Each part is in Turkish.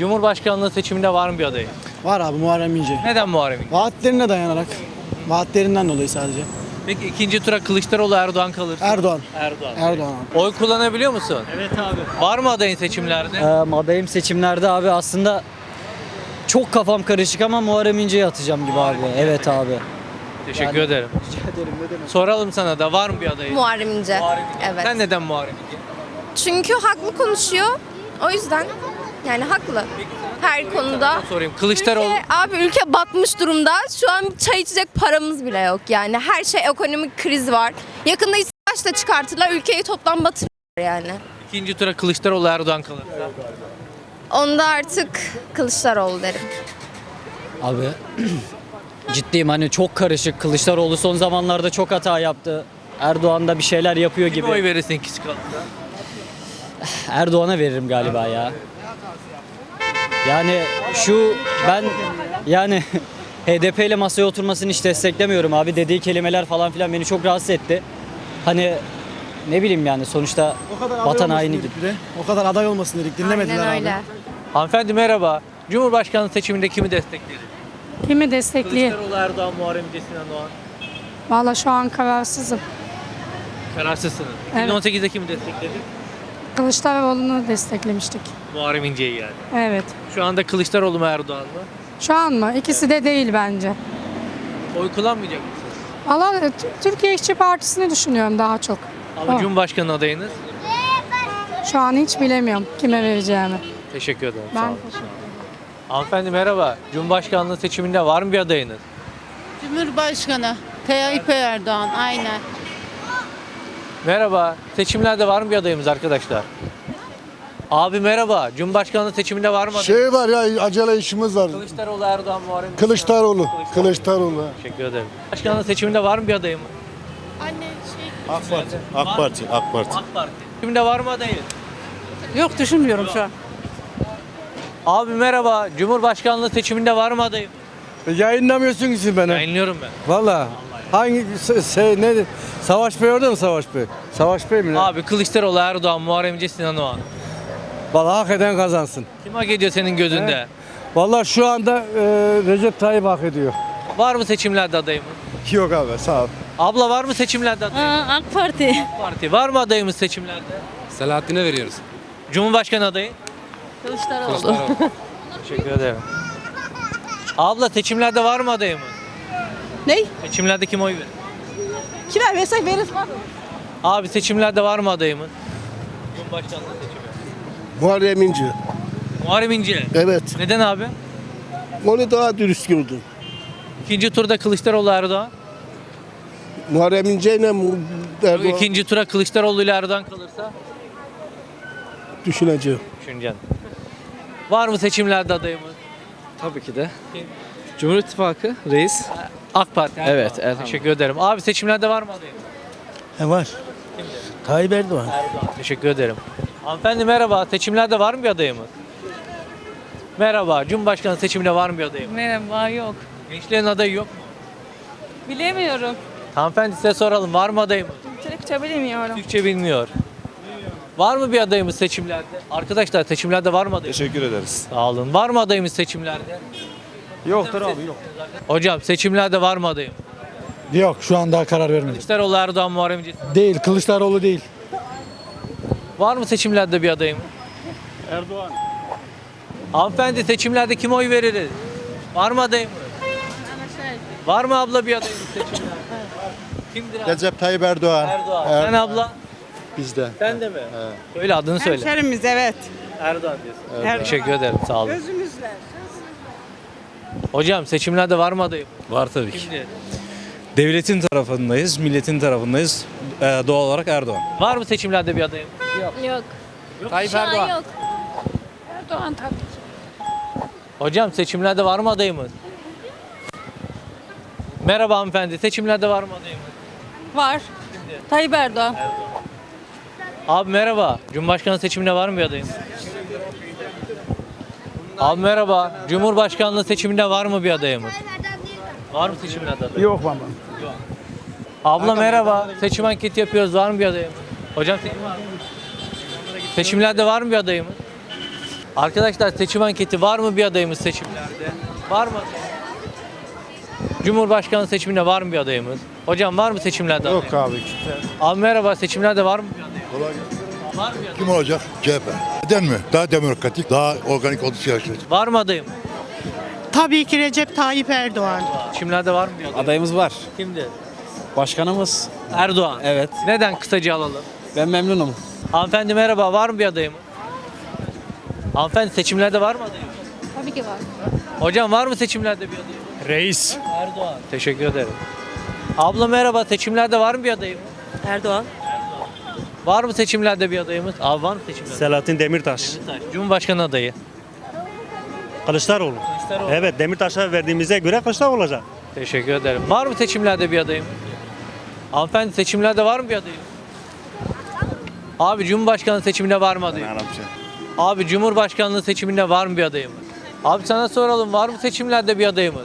Cumhurbaşkanlığı seçiminde var mı bir adayı? Var abi Muharrem İnce. Neden Muharrem İnce? Vaatlerine dayanarak. Vaatlerinden dolayı sadece. Peki ikinci tura Kılıçdaroğlu Erdoğan kalırsa? Erdoğan. Erdoğan. Erdoğan abi. Oy kullanabiliyor musun? Evet abi. Var mı adayın seçimlerde? Ee, adayım seçimlerde abi aslında çok kafam karışık ama Muharrem İnce'yi atacağım gibi abi. Evet abi. Teşekkür ederim. Soralım sana da var mı bir adayın? Muharrem İnce. Muharrem İnce. Evet. Sen neden Muharrem İnce? Çünkü haklı konuşuyor. O yüzden yani haklı. Her konuda. Sorayım. Kılıçdaroğlu Ülke, abi ülke batmış durumda. Şu an çay içecek paramız bile yok yani. Her şey ekonomik kriz var. Yakında savaş da çıkartırlar. Ülkeyi toplam batırırlar yani. ikinci tura Kılıçdaroğlu Erdoğan kalırsa? Onda artık Kılıçdaroğlu derim. Abi ciddiyim hani çok karışık. Kılıçdaroğlu son zamanlarda çok hata yaptı. Erdoğan da bir şeyler yapıyor Kime oy gibi. verirsin ikisi kalırsa? Erdoğan'a veririm galiba ya. Yani şu ben yani HDP ile masaya oturmasını hiç desteklemiyorum abi. Dediği kelimeler falan filan beni çok rahatsız etti. Hani ne bileyim yani sonuçta O kadar aday vatan haini gibi. O kadar aday olmasın dedik. Dinlemediler Aynen abi. öyle. Hanımefendi merhaba. Cumhurbaşkanlığı seçiminde kimi destekledi? Kimi destekliyor? Kılıçdaroğlu Erdoğan, Muharrem İnce, Sinan Oğan. Valla şu an kararsızım. Kararsızsınız. Evet. 2018'de kimi destekledi? Kılıçdaroğlu'nu desteklemiştik. Muharrem İnce'yi yani. Evet. Şu anda Kılıçdaroğlu mu Erdoğan mı? Şu an mı? İkisi de değil bence. Oy kullanmayacak mısınız? Valla T- Türkiye İşçi Partisi'ni düşünüyorum daha çok. Ama O. Cumhurbaşkanı adayınız? Şu an hiç bilemiyorum kime vereceğimi. Teşekkür ederim. Sağ Ben olun. Hanımefendi merhaba. Cumhurbaşkanlığı seçiminde var mı bir adayınız? Cumhurbaşkanı Tayyip Erdoğan aynen. Merhaba. Seçimlerde var mı bir adayımız arkadaşlar? Abi merhaba. Cumhurbaşkanlığı seçiminde var mı adayımız? Şey var ya acele işimiz var. Kılıçdaroğlu, Erdoğan, Muharrem İnce. Kılıçdaroğlu. Kılıçdaroğlu. Teşekkür ederim. Başkanlığı seçiminde var mı bir adayım? AK Parti. AK Parti. AK Parti. AK Parti. Seçiminde var mı adayı? Yok düşünmüyorum şu an. Abi merhaba. Cumhurbaşkanlığı seçiminde var mı adayım? Yayınlamıyorsun ki siz beni. Yayınlıyorum ben. Valla. Hangi se, ne Savaş Bey orada mı Savaş Bey? Savaş Bey mi? ne? Abi Kılıçdaroğlu, Erdoğan, Muharrem İnce, Sinan Oğan. Valla hak eden kazansın. Kim hak ediyor senin gözünde? Valla şu anda e, Recep Tayyip hak ediyor. Var mı seçimlerde adayımız? Yok abi sağ ol. Abla var mı seçimlerde adayımız? AK Parti. Parti. Var mı adayımız seçimlerde? Selahattin'e veriyoruz. Cumhurbaşkanı adayı? Kılıçdaroğlu. Teşekkür ederim. Abla seçimlerde var mı adayımız? Ney? Seçimlerde kim oy verir? Kime versek veririz. Abi seçimlerde var mı adayımız? Cumhurbaşkanlığı seçimi. Muharrem İnce. Muharrem İnce. Evet. Neden abi? Onu daha dürüst gördüm. İkinci turda Kılıçdaroğlu Erdoğan. Muharrem İnce ile Mu- Erdoğan İkinci tura Kılıçdaroğlu ile Erdoğan kalırsa düşüneceğim. düşüneceksin. Var mı seçimlerde adayımız? Tabii ki de. Cumhur İttifakı reis. AK Parti. Erdoğan. Evet, Erdoğan. Teşekkür ederim. Abi seçimlerde var mı adayımız? He var. Tayyip Erdoğan. Erdoğan. Teşekkür ederim. Hanımefendi merhaba. Seçimlerde var mı bir adayımız? Merhaba. Cumhurbaşkanı seçiminde var mı bir adayımız? Merhaba yok. Gençlerin adayı yok mu? Bilemiyorum. Hanımefendi size soralım. Var mı adayımız? Türkçe bilmiyorum. Türkçe bilmiyor. Var mı bir adayımız seçimlerde? Arkadaşlar seçimlerde var mı adayımız? Teşekkür ederiz. Sağ olun. Var mı adayımız seçimlerde? Yoktur abi yok. Hocam seçimlerde var mı adayım? Yok şu an daha karar vermedik. Kılıçdaroğlu, Erdoğan, Muharrem İnce. Değil Kılıçdaroğlu değil. Var mı seçimlerde bir adayım? Erdoğan. Hanımefendi seçimlerde kime oy veririz? Var mı adayım? Var mı abla bir adayımız seçimlerde? Kimdir abi? Recep Tayyip Erdoğan. Erdoğan. Er- Sen abla? Bizde. Sen de mi? Söyle adını söyle. Hemşerimiz evet. Erdoğan diyorsun. Teşekkür ederim. Sağ olun. Gözümüzle. Hocam seçimlerde var mı adayım? Var tabii ki. Kimdir? Devletin tarafındayız, milletin tarafındayız. Ee, doğal olarak Erdoğan. Var mı seçimlerde bir adayım? Yok. Tayyip Şu an yok. Erdoğan tabii. Hocam seçimlerde var mı adayımız? Merhaba hanımefendi. Seçimlerde var mı adayımız? Var. Tayyip Erdoğan. Abi merhaba. Cumhurbaşkanı seçiminde var mı bir adayım? Abi merhaba. Cumhurbaşkanlığı seçiminde var mı bir adayımız? Var mı seçimlerde adayım? Yok baba. Abla merhaba. Seçim anketi yapıyoruz. Var mı bir adayımız? Hocam seçim var mı? Seçimlerde var mı bir adayımız? Arkadaşlar seçim anketi var mı bir adayımız seçimlerde? Var mı? Cumhurbaşkanı seçiminde var mı bir adayımız? Hocam var mı seçimlerde Yok abi. Abi merhaba seçimlerde var mı bir adayımız? Var mı bir? Kim olacak? CHP. Neden mi? Daha demokratik, daha organik oldu siyaset. Var mı adayım? Tabii ki Recep Tayyip Erdoğan. Seçimlerde var mı bir adayım? Adayımız var. Kimdi? Başkanımız. Erdoğan. Evet. Neden kısaca alalım? Ben memnunum. Hanımefendi merhaba var mı bir adayım? Hanımefendi seçimlerde var mı adayım? Tabii ki var. Hocam var mı seçimlerde bir adayım? Reis. Erdoğan. Teşekkür ederim. Abla merhaba seçimlerde var mı bir adayım? Erdoğan. Var mı seçimlerde bir adayımız? Abi var mı seçimlerde? Selahattin Demirtaş. Cumhurbaşkanı adayı. Kılıçdaroğlu. Evet Demirtaş'a verdiğimize göre Kılıçdaroğlu olacak. Teşekkür ederim. Var mı seçimlerde bir adayım? Hanımefendi seçimlerde var mı bir adayım? Abi Cumhurbaşkanı seçiminde var mı adayım? Abi Cumhurbaşkanlığı seçiminde var mı bir adayım? Abi sana soralım var mı seçimlerde bir adayımız?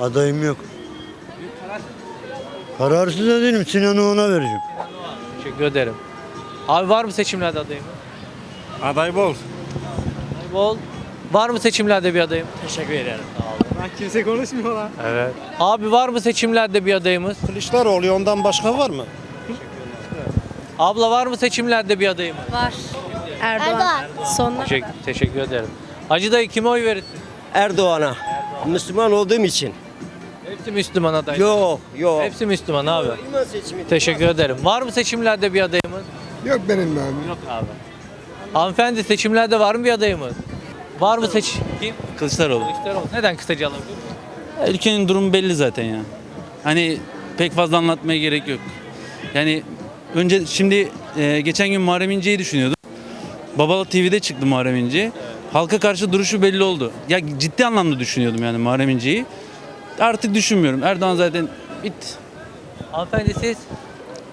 Adayım yok. Kararsız değilim. Sinan'ı ona vereceğim. Teşekkür ederim. Abi var mı seçimlerde adayım? Aday bol. Bol. Var mı seçimlerde bir adayım? Teşekkür ederim. Kimse konuşmuyor lan. Evet. Abi var mı seçimlerde bir adayımız? Kılıçdaroğlu ondan başka var mı? Abla var mı seçimlerde bir adayımız? Var. Erdoğan. Sonra. Teşekkür, teşekkür ederim. Hacı dayı kime oy verirsin? Erdoğan'a. Müslüman olduğum için. Hepsi Müslüman aday. Yok, yok. Hepsi Müslüman abi. Teşekkür ederim. Var mı seçimlerde bir adayımız? Yok benim ben. Yok abi. Hanımefendi seçimlerde var mı bir adayımız? Var mı seç... Kim? Kılıçdaroğlu. Kılıçdaroğlu. Neden kısaca alabilir miyim? Ülkenin durumu belli zaten ya. Hani pek fazla anlatmaya gerek yok. Yani önce şimdi e, geçen gün Muharrem İnce'yi düşünüyordum. Babalı TV'de çıktı Muharrem İnce. Halka karşı duruşu belli oldu. Ya ciddi anlamda düşünüyordum yani Muharrem İnce'yi. Artık düşünmüyorum. Erdoğan zaten bitti. Hanımefendi siz?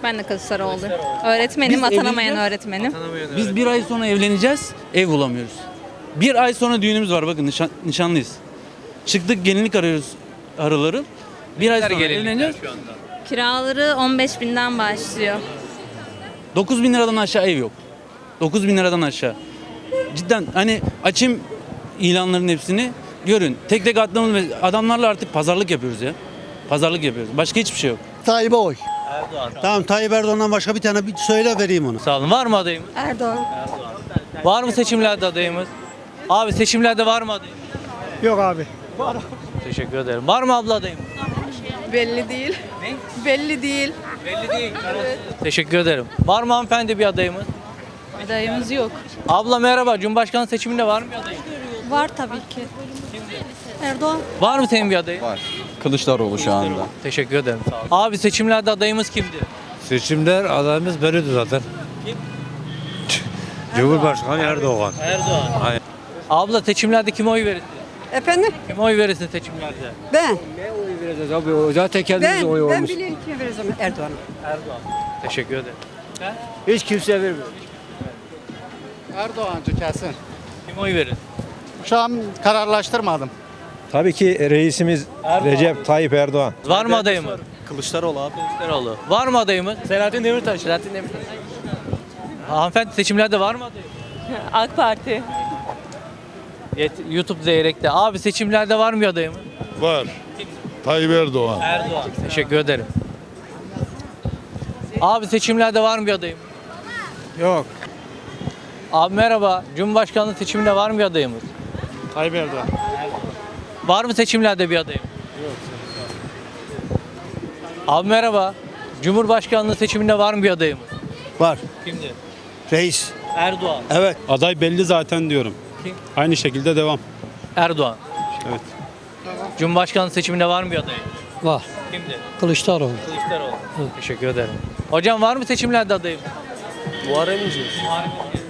Ben de Kılıçdaroğlu. Öğretmenim, Biz atanamayan evleneceğiz. öğretmenim. Biz bir ay sonra evleneceğiz, ev bulamıyoruz. Bir ay sonra düğünümüz var bakın nişan, nişanlıyız. Çıktık gelinlik arıyoruz arıları. Bir ay sonra evleneceğiz. şu anda. Kiraları 15 binden başlıyor. 9 bin liradan aşağı ev yok. 9 bin liradan aşağı. Cidden hani açayım ilanların hepsini görün. Tek tek attığımız ve adamlarla artık pazarlık yapıyoruz ya. Pazarlık yapıyoruz. Başka hiçbir şey yok. Tayyip'e oy. Erdoğan. Tamam Tayyip Erdoğan'dan başka bir tane bir söyle vereyim onu. Sağ olun. Var mı adayım? Erdoğan. Var mı seçimlerde adayımız? Abi seçimlerde var mı adayım? Yok abi. Teşekkür ederim. Var mı abla adayım? Belli değil. Ne? Belli değil. Belli değil. Teşekkür ederim. Var mı hanımefendi bir adayımız? Adayımız yok. Abla merhaba. Cumhurbaşkanı seçiminde var mı bir adayım? Var tabii ki. Erdoğan. Var mı senin bir adayın? Kılıçdaroğlu şu anda. Teşekkür ederim. Abi seçimlerde adayımız kimdi? Seçimler adayımız belliydi zaten. Kim? Cumhurbaşkanı Erdoğan. Erdoğan. Aynen. Abla seçimlerde kime oy verirsin? Efendim? Kime oy verirsin seçimlerde? Ben. Vereceğiz abi. Zaten kendimiz oy Ben olmuş. biliyorum kime vereceğim Erdoğan'a. Erdoğan. Teşekkür ederim. Hiç kimse vermiyor. Erdoğancı kesin. Kime oy verir? Şu an kararlaştırmadım. Tabii ki reisimiz Erdoğan. Recep Tayyip Erdoğan. Var mı adayımız? Kılıçdaroğlu abi. Kılıçdaroğlu. Var mı adayımız? Selahattin Demirtaş. Selahattin Demirtaş. Hanımefendi seçimlerde var mı adayım? AK Parti. Yet- YouTube Zeyrek'te. Abi seçimlerde var mı adayımız? Var. Tayyip Erdoğan. Erdoğan. Teşekkür ederim. Abi seçimlerde var mı bir adayım? Yok. Abi merhaba. Cumhurbaşkanlığı seçiminde var mı bir adayımız? Tayyip Erdoğan. Var mı seçimlerde bir adayım? Yok. Abi merhaba. Cumhurbaşkanlığı seçiminde var mı bir adayımız? Var. Kimdi? Reis. Erdoğan. Evet. Aday belli zaten diyorum. Kim? Aynı şekilde devam. Erdoğan. Evet. Cumhurbaşkanlığı seçiminde var mı bir adayım? Var. Kimdi? Kılıçdaroğlu. Kılıçdaroğlu. Teşekkür ederim. Hocam var mı seçimlerde adayım? Muharrem İnce.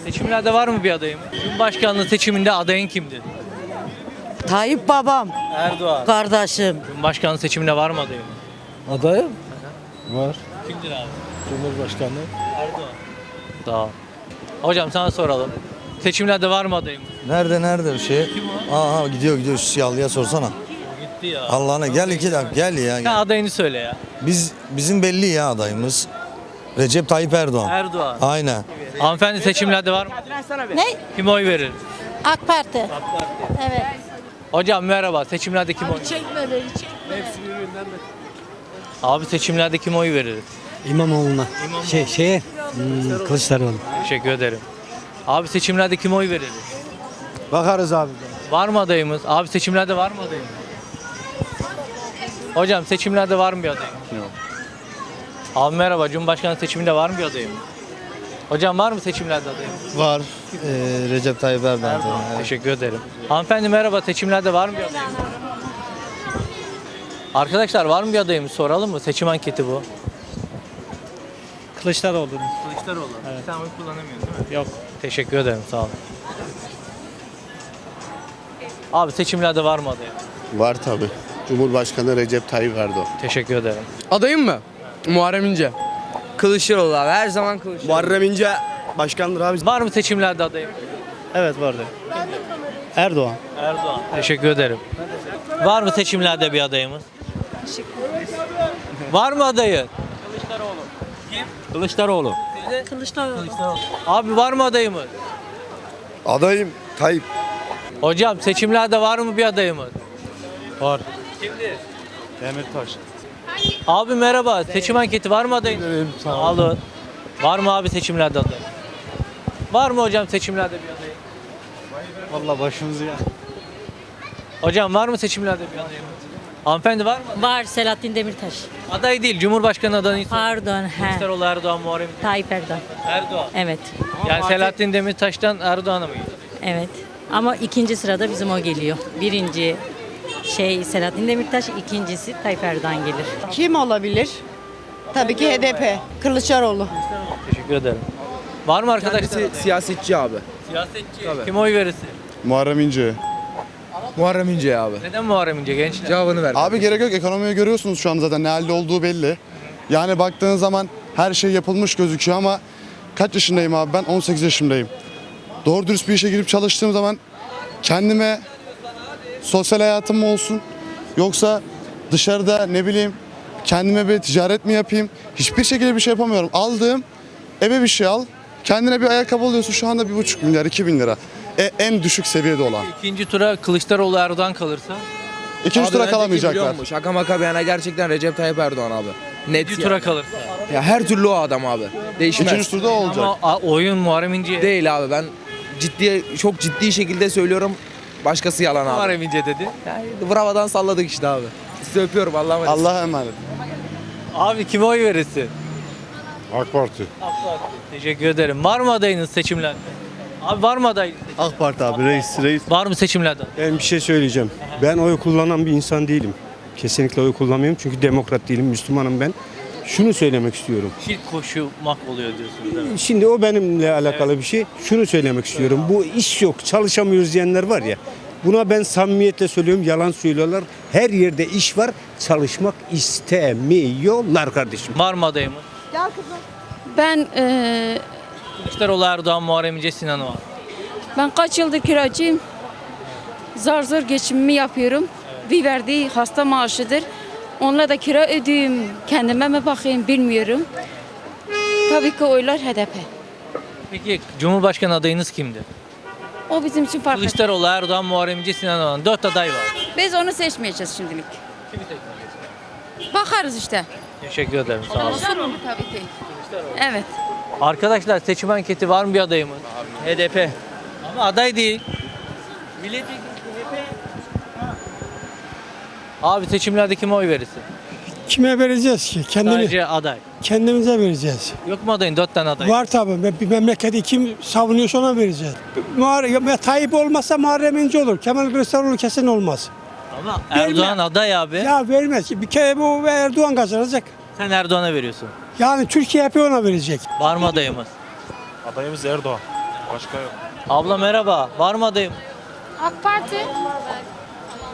Seçimlerde var mı bir adayım? Cumhurbaşkanlığı seçiminde adayın kimdi? Tayyip babam. Erdoğan. Kardeşim. Cumhurbaşkanlığı seçiminde var mı adayım? Adayım? Var. Kimdir abi? Cumhurbaşkanı. Erdoğan. Ol. Hocam sana soralım. Seçimlerde var mı adayım? Nerede nerede bir şey? Aa gidiyor gidiyor şu siyahlıya sorsana. Gitti ya. Allah'ına gel iki dakika gel ya. Sen Gel. adayını söyle ya. Biz bizim belli ya adayımız. Recep Tayyip Erdoğan. Erdoğan. Aynen. Hanımefendi seçimlerde var mı? Ne? Kime oy verir? AK Parti. Evet. Hocam merhaba. Seçimlerde kim oy? Çekme beni Abi seçimlerde kim oy veririz? İmamoğlu'na. Şey, şeye, Kılıçdaroğlu. Teşekkür ederim. Abi seçimlerde kim oy veririz? Bakarız abi. Var mı adayımız? Abi seçimlerde var mı adayımız? Hocam seçimlerde var mı bir adayım? Yok. Abi merhaba. Cumhurbaşkanı seçiminde var mı bir adayım? Hocam var mı seçimlerde adayım? Var. Ee, Recep Tayyip Erdoğan. Erdoğan. Teşekkür ederim. Hanımefendi merhaba. Seçimlerde var mı bir adayım? Arkadaşlar var mı bir adayım? Soralım mı? Seçim anketi bu. Kılıçdaroğlu. Kılıçdaroğlu. Sen oy kullanamıyorsun değil mi? Yok. Teşekkür ederim. Sağ olun. Abi seçimlerde var mı adayım? Var tabi. Cumhurbaşkanı Recep Tayyip Erdoğan. Teşekkür ederim. Adayım mı? Muharrem İnce. Kılıçdaroğlu abi. Her zaman Kılıçdaroğlu. Muharrem İnce başkandır abi. Var mı seçimlerde adayım? Evet vardı. Erdoğan. Erdoğan. Teşekkür ederim. Var mı seçimlerde bir adayımız? Var mı adayı? Kılıçdaroğlu. Kılıçdaroğlu. Abi var mı adayımız? Adayım Tayyip. Hocam seçimlerde var mı bir adayımız? Var. Kimdi? Demirtaş. Abi merhaba. Seçim anketi var mı adayın? Sağ olun. Var mı abi seçimlerde aday? Var mı hocam seçimlerde bir aday? Valla başımızı ya. Hocam var mı seçimlerde bir adayımız? Hanımefendi var mı? Var Selahattin Demirtaş. Aday değil. Cumhurbaşkanı adayı. Pardon. He. Kılıçdaroğlu Erdoğan Muharrem İnce. Tayyip Erdoğan. Erdoğan. Evet. Yani Selahattin Demirtaş'tan Erdoğan'a mı gidiyor? Evet. Ama ikinci sırada bizim o geliyor. Birinci şey Selahattin Demirtaş, ikincisi Tayyip Erdoğan gelir. Kim olabilir? Tabii ki HDP. Kılıçdaroğlu. Teşekkür ederim. Var mı arkadaşlar? siyasetçi abi. Siyasetçi. Kim oy verirsin? Muharrem İnce. Muharrem İnce abi. Neden Muharrem İnce gençler? Cevabını ver. Abi gerek yok. Ekonomiyi görüyorsunuz şu an zaten ne halde olduğu belli. Yani baktığın zaman her şey yapılmış gözüküyor ama kaç yaşındayım abi ben? 18 yaşındayım. Doğru dürüst bir işe girip çalıştığım zaman kendime sosyal hayatım mı olsun yoksa dışarıda ne bileyim kendime bir ticaret mi yapayım? Hiçbir şekilde bir şey yapamıyorum. Aldığım eve bir şey al. Kendine bir ayakkabı alıyorsun şu anda bir buçuk milyar, iki bin lira. E, en düşük seviyede olan. İkinci tura Kılıçdaroğlu Erdoğan kalırsa İkinci tura kalamayacaklar. Şaka maka bir yana gerçekten Recep Tayyip Erdoğan abi. Net ikinci tura kalırsa. Ya her türlü o adam abi. Değişmez. İkinci turda olacak. Ama oyun Muharrem İnce'ye. Değil abi ben ciddi çok ciddi şekilde söylüyorum. Başkası yalan abi. Muharrem İnce dedi. Yani bravadan salladık işte abi. Sizi öpüyorum Allah'a emanet. Allah'a emanet. Abi kime oy verirsin? AK Parti. AK Parti. Teşekkür ederim. Var mı adayınız seçimlerde? Abi var mı aday? AK Parti abi reis reis. Var mı seçimlerde? Ben bir şey söyleyeceğim. Ben oy kullanan bir insan değilim. Kesinlikle oy kullanmıyorum çünkü demokrat değilim, Müslümanım ben. Şunu söylemek istiyorum. Şirk koşumak oluyor diyorsunuz değil mi? Şimdi o benimle alakalı bir şey. Şunu söylemek istiyorum. Bu iş yok, çalışamıyoruz diyenler var ya. Buna ben samimiyetle söylüyorum, yalan söylüyorlar. Her yerde iş var, çalışmak istemiyorlar kardeşim. Var mı adayımız? Ben eee, Kılıçdaroğlu Erdoğan Muharrem İnce Sinan Oğan. ben kaç yıldır kiracıyım. Zar zor geçimimi yapıyorum. Bir verdiği hasta maaşıdır. Onunla da kira ödeyeyim, kendime mi bakayım bilmiyorum. Tabii ki oylar HDP. Peki Cumhurbaşkanı adayınız kimdi? O bizim için fark etmez. Kılıçdaroğlu Erdoğan Muharrem İnce Sinan Oğan. Dört aday var. Biz onu seçmeyeceğiz şimdilik. Kimi seçmeyeceksiniz? Bakarız işte. Teşekkür ederim. Sağ olun. Kılıçdaroğlu tabii ki. Evet. Arkadaşlar seçim anketi var mı bir adayımız? HDP. Ama aday değil. Milletvekili Abi seçimlerde kime oy verirsin? Kime vereceğiz ki? Kendini, Sadece aday. kendimize vereceğiz. Yok mu adayın? Dört tane aday. Var tabii. Bir memleketi kim savunuyorsa ona vereceğiz. Muharrem, Tayyip olmasa Muharrem İnce olur. Kemal Kılıçdaroğlu kesin olmaz. Ama Erdoğan aday abi. Ya vermez. Bir kere bu Erdoğan kazanacak. Sen Erdoğan'a veriyorsun. Yani Türkiye hep ona verecek. Var mı adayımız? Adayımız Erdoğan. Başka yok. Abla merhaba. Var mı adayım? AK Parti.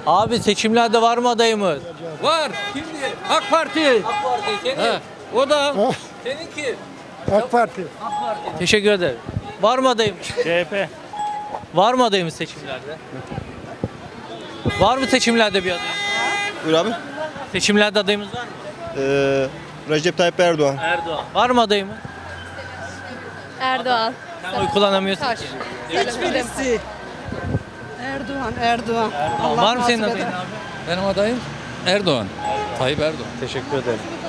Abi seçimlerde var mı adayımız? Var. Kimdi? AK Parti. AK Parti senin. O da. Seninki. AK Parti. Teşekkür ederim. Var mı adayım? CHP. Var mı adayımız seçimlerde? Var mı seçimlerde bir adayım? Buyur abi. Seçimlerde adayımız var mı? Ee, Recep Tayyip Erdoğan. Erdoğan. Var mı adayımız? Erdoğan. Sen oy kullanamıyorsun ki. Hiçbirisi. Erdoğan, Erdoğan. Var mı senin adayın abi? Benim adayım Erdoğan. Tayyip Erdoğan. Teşekkür ederim.